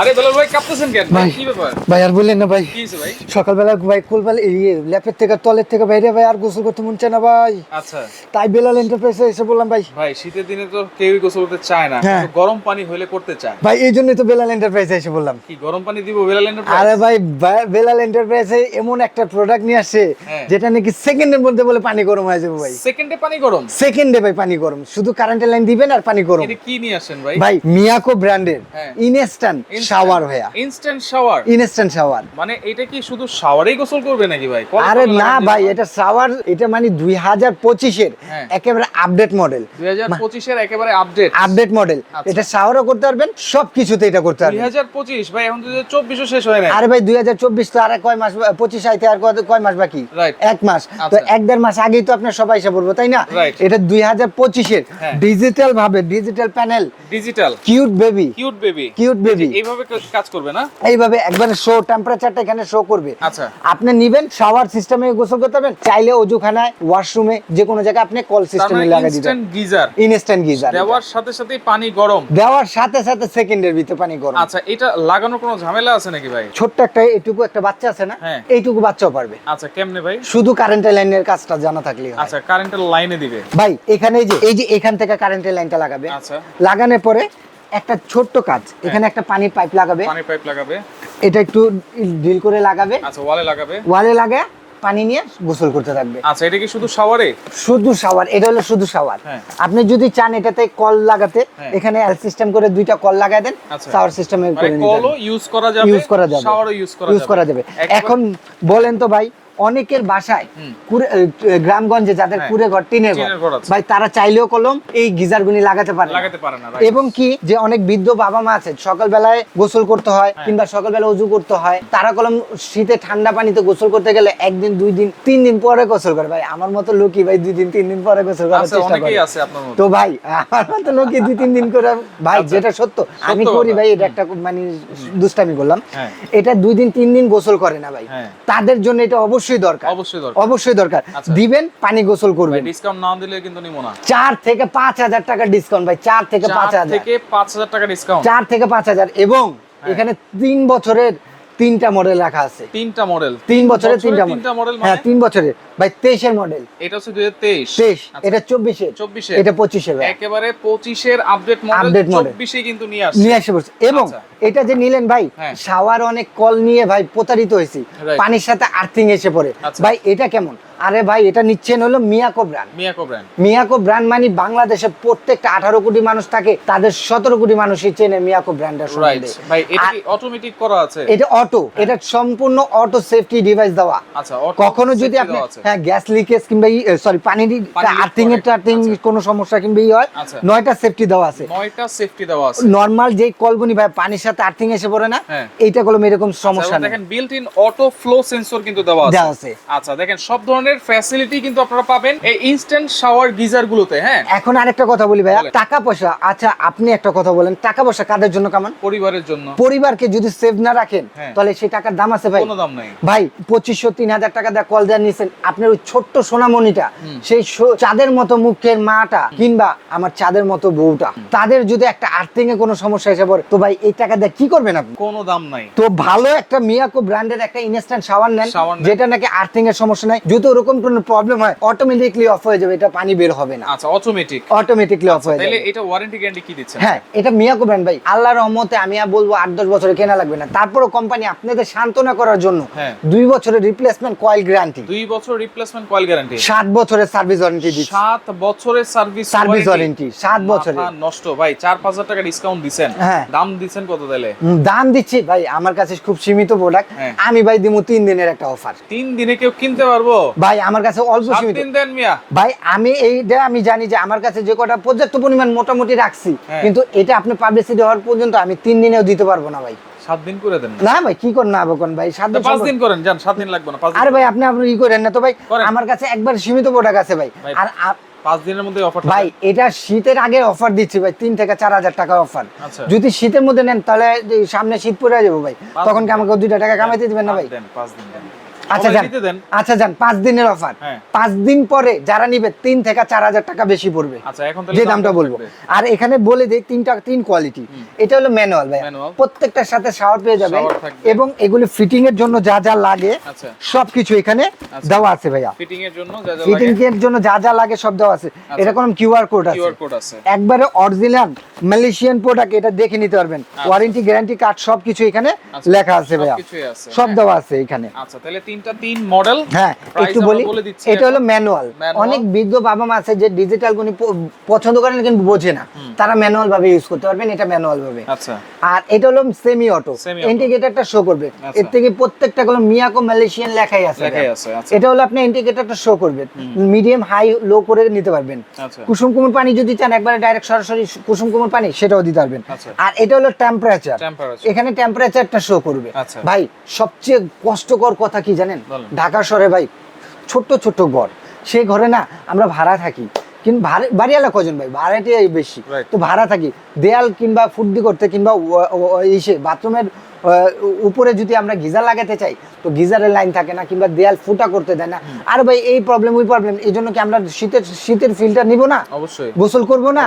আরে বেলাল ভাই কাঁপতেছেন কেন? ভাই। কি ব্যাপার? ভাই আর বললেন না ভাই। কি হয়েছে ভাই? সকালবেলা ভাই কুলবেলা ইয়ে ল্যাপের থেকে তলের থেকে বাইরে ভাই আর গোসল করতে মন চায় না ভাই। আচ্ছা। তাই বেলাল এন্টারপ্রাইজে এসে বললাম ভাই। ভাই শীতের দিনে তো কেউই গোসল করতে চায় না হ্যাঁ। গরম পানি হলে করতে চায়। ভাই এই জন্যই তো বেলাল এন্টারপ্রাইজে এসে বললাম। কি গরম পানি দিব বেলাল এন্টারপ্রাইজ আরে ভাই বেলাল এন্টারপ্রাইজে এমন একটা প্রোডাক্ট নিয়ে আসছে হ্যাঁ। যেটা নাকি সেকেন্ডের মধ্যে বলে পানি গরম হয়ে যাবে ভাই। সেকেন্ডে পানি গরম? সেকেন্ডে ভাই পানি গরম। শুধু কারেন্টের লাইন দিবেন আর পানি গরম। এটা কি নিয়ে আসেন ভাই? ভাই মিয়াকো ব্র্যান্ডের। ইনস্ট্যান্ট শাওয়ার হয়া ইনস্ট্যান্ট শাওয়ার ইনস্ট্যান্ট শাওয়ার মানে এটা কি শুধু শাওয়ারেই গোসল করবে নাকি ভাই? আরে না ভাই এটা শাওয়ার এটা মানে দুই হাজার পঁচিশের হ্যাঁ। একেবারে আপডেট মডেল 2025 এর একেবারে আপডেট আপডেট মডেল। এটা শাওয়ারও করতে পারবেন সব কিছুতে এটা করতে পারবেন। 2025 ভাই এখন তো 24 শেষ হয় না আরে ভাই দুই হাজার চব্বিশ তো আর কয় মাস পঁচিশ আইতে আর কয়- মাস বাকি? এক মাস। তো আচ্ছা। এক দেড় মাস আগেই তো আপনার সবাই এসে পড়ব তাই না? এটা দুই হাজার পঁচিশের হ্যাঁ। ডিজিটাল ভাবে digital panel digital cute baby cute baby cute baby এইভাবে কাজ করবে না? এইভাবে একবারে শো টেম্পারেচারটা এখানে শো করবে। আচ্ছা। আপনি নিবেন শাওয়ার সিস্টেমে গোসল করতে পারবেন চাইলে অজুখানায় ওয়াশরুমে যে কোনো জায়গায় আপনি কল সিস্টেমে লাগিয়ে দিবেন। Instant geyser. ইনস্ট্যান্ট গিজার দেওয়ার সাথে সাথে পানি গরম। দেওয়ার সাথে সাথে সেকেন্ডের ভিতরে পানি গরম। আচ্ছা এটা লাগানোর কোনো ঝামেলা আছে নাকি ভাই? ছোট্ট একটা এইটুকু একটা বাচ্চা আছে না হ্যাঁ। এইটুকু বাচ্চাও পারবে। আচ্ছা কেমনে ভাই? শুধু কারেন্টের লাইনের কাজটা জানা থাকলেই হয়। আচ্ছা কারেন্টের লাইনে দিবে। ভাই এখানে যে এই যে এখান থেকে কারেন্টের লাইনটা লাগাবে আচ্ছা। লাগানোর পরে একটা ছোট্ট কাজ। এখানে একটা পানির পাইপ লাগাবে। পানি পাইপ লাগাবে। এটা একটু ডিল করে লাগাবে। আচ্ছা ওয়ালে লাগাবে? ওয়ালে লাগে পানি নিয়ে গোসল করতে থাকবে। আচ্ছা এটা কি শুধু শাওয়ারে? শুধু শাওয়ার এটা হলো শুধু শাওয়ার। হ্যাঁ। আপনি যদি চান এটাতে কল লাগাতে হ্যাঁ। এখানে এল সিস্টেম করে দুইটা কল লাগাই দেন আচ্ছা। শাওয়ার সিস্টেমে মানে করে নিতে কলও ইউজ করা যাবে ইউজ করা যাবে। শাওয়ারও ইউজ করা যাবে। এখন বলেন তো ভাই অনেকের বাসায় গ্রামগঞ্জে যাদের হ্যাঁ। কুড়ে ঘর টিনের ঘর। ভাই তারা চাইলেও কলম এই গিজারগুনি লাগাতে পারে লাগাতে পারে না এবং কি যে অনেক বৃদ্ধ বাবা মা আছে সকালবেলায় গোসল করতে হয় হ্যাঁ। কিংবা সকালবেলা উজু করতে হয় তারা কলম শীতে ঠান্ডা পানিতে গোসল করতে গেলে একদিন দুই দিন তিন দিন পরে গোসল করে। ভাই আমার মতো লোকই ভাই দুই দিন তিন দিন পরে গোসল করার চেষ্টা করে। তো ভাই আমার মতো লোকই দুই তিন দিন করে ভাই আচ্ছা। যেটা সত্য আমি করি ভাই এটা একটা মানে দুষ্টামি করলাম। হ্যাঁ। এটা দুই দিন তিন দিন গোসল করে না ভাই। তাদের জন্য এটা অবশ্যই দরকার। অবশ্যই দরকার। অবশ্যই দরকার। আচ্ছা। দিবেন পানি গোসল করবেন। ডিসকাউন্ট না দিলে কিন্তু নিব না। 4 থেকে পাঁচ হাজার টাকা ডিসকাউন্ট ভাই 4 থেকে পাঁচ চার হাজার। থেকে পাঁচ হাজার টাকা ডিসকাউন্ট 4 থেকে পাঁচ হাজার। এবং হ্যাঁ। এখানে 3 বছরের তিনটা মডেল রাখা আছে। তিনটা মডেল তিন বছরের তিনটা মডেল মডেল হ্যাঁ মানে? তিন বছরের। ভাই তেইশের মডেল এটা হচ্ছে দুই তেইশ। তেইশ এটা চব্বিশের। চব্বিশের। এটা পঁচিশের একেবারে পঁচিশের আপডেট মডেল Update model। চব্বিশে কিন্তু নিয়ে আসছে। নিয়ে আসে এবং আচ্ছা। এটা যে নিলেন ভাই হ্যাঁ। শাওয়ার অনেক কল নিয়ে ভাই প্রতারিত হয়েছি। পানির সাথে আর্থিং এসে পড়ে। আচ্ছা। ভাই এটা কেমন? আরে ভাই এটা নিচ্ছেন হলো Miyako brand Miyako brand Miyako brand মানে বাংলাদেশে প্রত্যেকটা আঠারো কোটি মানুষ থাকে তাদের সতেরো কোটি মানুষই চেনে মিয়াকো ব্র্যান্ডের সম্বন্ধে। ভাই এটা কি অটোমেটিক করা আছে? এটা অটো এটা সম্পূর্ণ অটো সেফটি ডিভাইস দেওয়া। আচ্ছা কখনো যদি আপনি। হ্যাঁ গ্যাস লিকেজ কিংবা সরি পানির আর্থিং এর টার্থিং আচ্ছা। কোনো সমস্যা কিংবা ই হয় আচ্ছা। নয়টা সেফটি দেওয়া আছে। নয়টা সেফটি দেওয়া আছে। নর্মাল যে কলগুনি ভাই পানির সাথে আর্থিং এসে পড়ে না হ্যাঁ। এইটা কলম এরকম সমস্যা এবং দেখেন built in auto flow sensor কিন্তু দেওয়া আছে। আচ্ছা দেখেন সব ধরনের ফ্যাসিলিটি কিন্তু আপনারা পাবেন এই ইনস্ট্যান্ট শাওয়ার গিজার গুলোতে হ্যাঁ। এখন আরেকটা কথা বলি টাকা পয়সা। আচ্ছা আপনি একটা কথা বলেন টাকা পয়সা কাদের জন্য কামান? পরিবারের জন্য। পরিবারকে যদি সেভ না রাখেন হ্যাঁ। তাহলে সেই টাকার দাম আছে ভাই। কোনো দাম নাই। ভাই পঁচিশশো তিন হাজার টাকা দিয়ে কল দেওয়া নিয়েছেন আপনার ওই ছোট্ট সোনামণিটা সেই চাঁদের মতো মুখের মাটা কিংবা আমার চাঁদের মতো বউটা তাদের যদি একটা আর্থিং এ কোনো সমস্যা এসে পড়ে তো ভাই এই টাকা দিয়ে কি করবেন আপনি? কোনো দাম নাই। তো ভালো একটা মিয়াকো ব্র্যান্ডের একটা ইনস্ট্যান্ট শাওয়ার নেন যেটা নাকি আর্থিং এর সমস্যা নাই। যদি ওরকম কোনো প্রবলেম হয় অটোমেটিকলি অফ হয়ে যাবে এটা পানি বের হবে না। আচ্ছা অটোমেটিক অটোমেটিকলি অফ হয়ে তাহলে যাবে। এটা ওয়ারেন্টি গ্যারান্টি কি দিচ্ছেন? হ্যাঁ এটা মিয়াকো ব্র্যান্ড ভাই। আল্লাহর রহমতে আমি আর বলব আট দশ বছরে কেনা লাগবে না। তারপরও কোম্পানি আপনাদের সান্ত্বনা করার জন্য হ্যাঁ। দুই বছরের রিপ্লেসমেন্ট কয়েল গ্যারান্টি দুই বছর রিপ্লেসমেন্ট কয়েল গ্যারান্টি সাত বছরের সার্ভিস ওয়ারেন্টি দিচ্ছে। সাত বছরের সার্ভিস Service warranty, সাত বছরের। নষ্ট। ভাই চার পাঁচ হাজার টাকা ডিসকাউন্ট দিছেন। হ্যাঁ। দাম দিছেন কত তাহলে? দাম দিচ্ছি। ভাই আমার কাছে খুব সীমিত প্রোডাক্ট হ্যাঁ। আমি ভাই দিমু তিন দিনের একটা অফার তিন দিনে কেউ কিনতে পারব? ভাই আমার কাছে অল্প সীমিত। দিন মিয়া। ভাই আমি এইটা আমি জানি যে আমার কাছে যে কটা পর্যাপ্ত পরিমাণ মোটামুটি রাখছি হ্যাঁ। কিন্তু এটা আপনি পাবলিসিটি হওয়ার পর্যন্ত আমি তিন দিনেও দিতে পারব না ভাই। সাত দিন করে দেন না। ভাই কি করেন না বকন ভাই? সাত দিন পাঁচ দিন করেন যান সাত দিন লাগবে না পাঁচ দিন আরে ভাই আপনি আপনি ই করেন না তো ভাই আমার কাছে একবার সীমিত প্রোডাক্ট আছে ভাই। আর পাঁচ দিনের মধ্যে অফার ভাই এটা শীতের আগে অফার দিচ্ছি ভাই তিন থেকে চার হাজার টাকা অফার আচ্ছা। যদি শীতের মধ্যে নেন তাহলে সামনে শীত পড়ে যাব ভাই। তখন কি আমাকে দুইটা টাকা কামাইতে দিবেন না ভাই? পাঁচ দেন। আচ্ছা যান। আচ্ছা যান পাঁচ দিনের অফার। হ্যাঁ। পাঁচ দিন পরে যারা নিবে তিন থেকে চার হাজার টাকা বেশি পড়বে। আচ্ছা যে দামটা বলব। আর এখানে বলে দিই তিনটা তিন কোয়ালিটি এটা হলো ম্যানুয়াল ভাই প্রত্যেকটার সাথে শাওয়ার পেয়ে যাবেন এবং এগুলি ফিটিং এর জন্য যা যা লাগে আচ্ছা। সবকিছু এখানে আচ্ছা। দেওয়া আছে ভাইয়া। ফিটিং এর জন্য যা যা ফিটিং লাগে এর জন্য যা যা লাগে সব দেওয়া আছে। এটা কোনো কিউআর কোড আছে। কিউআর কোড আছে। একবারে অরিজিনাল মালয়েশিয়ান প্রোডাক্ট এটা দেখে নিতে পারবেন। ওয়ারেন্টি গ্যারান্টি কার্ড সবকিছু এখানে। লেখা আছে ভাইয়া। সব হ্যাঁ। দেওয়া আছে এখানে। আচ্ছা তাহলে তিনটা তিন মডেল হ্যাঁ একটু বলি এটা হলো ম্যানুয়াল অনেক বৃদ্ধ বাবা মা আছে যে ডিজিটাল পছন্দ করেন কিন্তু বোঝে না। তারা ম্যানুয়াল ভাবে ইউজ করতে পারবেন এটা ম্যানুয়াল ভাবে। আচ্ছা। আর এটা হলো সেমি অটো ইন্ডিকেটরটা শো করবে। আচ্ছা। এর থেকে প্রত্যেকটা মিয়াকো মালয়েশিয়ান লেখাই আছে। আচ্ছা। এটা হলো আপনি ইন্ডিকেটরটা শো করবেন। মিডিয়াম হাই লো করে নিতে পারবেন। আচ্ছা। কুসুম কুমুর পানি যদি চান একবারে ডাইরেক্ট সরাসরি কুসুম কুমুর পানি সেটাও দিতে পারবেন। আর এটা হলো টেম্পারেচার এখানে টেম্পারেচারটা শো করবে। ভাই সবচেয়ে কষ্টকর কথা কি জানেন? ঢাকা শহরে ভাই ছোট্ট ছোট্ট ঘর। সেই ঘরে না আমরা ভাড়া থাকি। কিন্তু ভাড়া বাড়িওয়ালা কজন ভাই? ভাড়াটাই বেশি। তো ভাড়া থাকি। দেয়াল কিংবা ফুর্দি করতে কিংবা ইসে বাথরুমের উপরে যদি আমরা গিজার লাগাতে চাই তো গিজারের লাইন থাকে না কিংবা দেয়াল ফুটা করতে দেয় না। আর ভাই এই প্রবলেম ওই প্রবলেম এই জন্য কি আমরা শীতের শীতের ফিল্টার নিব না? অবশ্যই। গোসল করব না?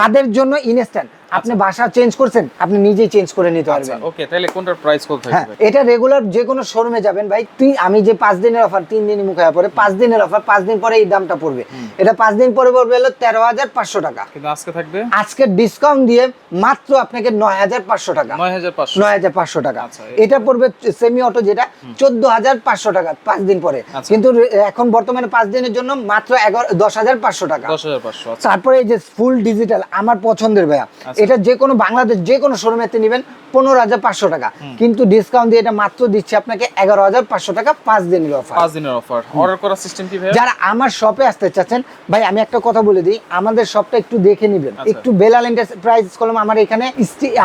তাদের জন্য ইনস্ট্যান্ট আপনি বাসা চেঞ্জ করছেন আপনি নিজেই চেঞ্জ করে নিতে আচ্ছা পারবেন। ওকে তাহলে কোনটার প্রাইস কত হ্যাঁ থাকবে? এটা রেগুলার যে কোনো শোরুমে যাবেন ভাই। তুই আমি যে পাঁচ দিনের অফার তিন দিনই মুখে পড়ে পাঁচ দিনের অফার পাঁচ দিন পরে এই দামটা পড়বে। এটা পাঁচ দিন পরে পড়বে হলো তেরো হাজার পাঁচশো টাকা। কিন্তু আজকে থাকবে? আজকে ডিসকাউন্ট দিয়ে মাত্র আপনাকে নয় হাজার পাঁচশো টাকা। নয় হাজার পাঁচশো টাকা। আচ্ছা, এটা পড়বে সেমি অটো যেটা চোদ্দ হাজার পাঁচশো টাকা পাঁচ দিন পরে। আচ্ছা। কিন্তু এখন বর্তমানে পাঁচ দিনের জন্য মাত্র এগারো দশ হাজার পাঁচশো টাকা। আচ্ছা। তারপরে এই যে ফুল ডিজিটাল আমার পছন্দের ভাইয়া। এটা যে কোনো বাংলাদেশ যে কোনো শোরুমেতে নেবেন পনেরো হাজার পাঁচশো টাকা। কিন্তু ডিসকাউন্ট দিয়ে এটা মাত্র দিচ্ছে আপনাকে এগারো হাজার পাঁচশো টাকা পাঁচ দিনের অফার পাঁচ দিনের অফার অর্ডার করার সিস্টেম কি যারা আমার শপে আসতে চাচ্ছেন ভাই আমি একটা কথা বলে দিই আমাদের শপটা একটু দেখে নেবেন। একটু বেলাল এন্টারপ্রাইজ কলম আমার এখানে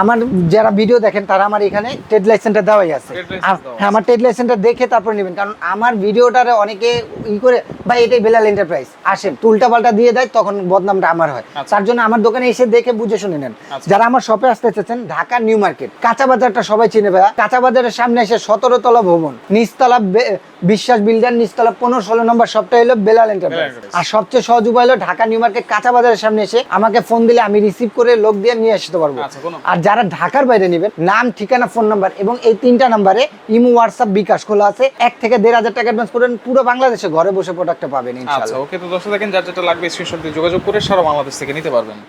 আমার যারা ভিডিও দেখেন তারা আমার এখানে ট্রেড লাইসেন্সটা দেওয়াই আছে। হ্যাঁ, আমার ট্রেড লাইসেন্সটা দেখে তারপর নেবেন। কারণ আমার ভিডিওটারে অনেকে ই করে ভাই এটাই বেলাল এন্টারপ্রাইজ আসেন। উল্টা পাল্টা দিয়ে দেয় তখন বদনামটা আমার হয়। আচ্ছা। তার জন্য আমার দোকানে এসে দেখে বুঝে শুনে নেন। আচ্ছা। যারা আমার শপে আসতে ঢাকা নিউ মার্কেট কাঁচা বাজারটা সবাই চিনে ভাইয়া। কাঁচা বাজারের সামনে এসে সতেরো তলা ভবন নিচতলা বিশ্বাস বিল্ডার নিচতলা পনেরো ষোলো নম্বর শপটা হলো বেলাল এন্টারপ্রাইজ আর সবচেয়ে সহজ উপায় হলো ঢাকা নিউ মার্কেট কাঁচা বাজারের সামনে এসে আমাকে ফোন দিলে আমি রিসিভ করে লোক দিয়ে নিয়ে আসতে পারব। আচ্ছা, আর যারা ঢাকার বাইরে নেবেন নাম ঠিকানা ফোন নাম্বার এবং এই তিনটা নাম্বারে ইমো হোয়াটসঅ্যাপ বিকাশ খোলা আছে। এক থেকে দেড় হাজার টাকা অ্যাডভান্স করেন পুরো বাংলাদেশে ঘরে বসে প্রোডাক্টটা পাবেন আচ্ছা ইনশাআল্লাহ। ওকে তো দর্শক দেখেন যার যেটা লাগবে স্ক্রিনশট দিয়ে যোগাযোগ করে সারা বাংলাদেশ থেকে নিতে পারবেন।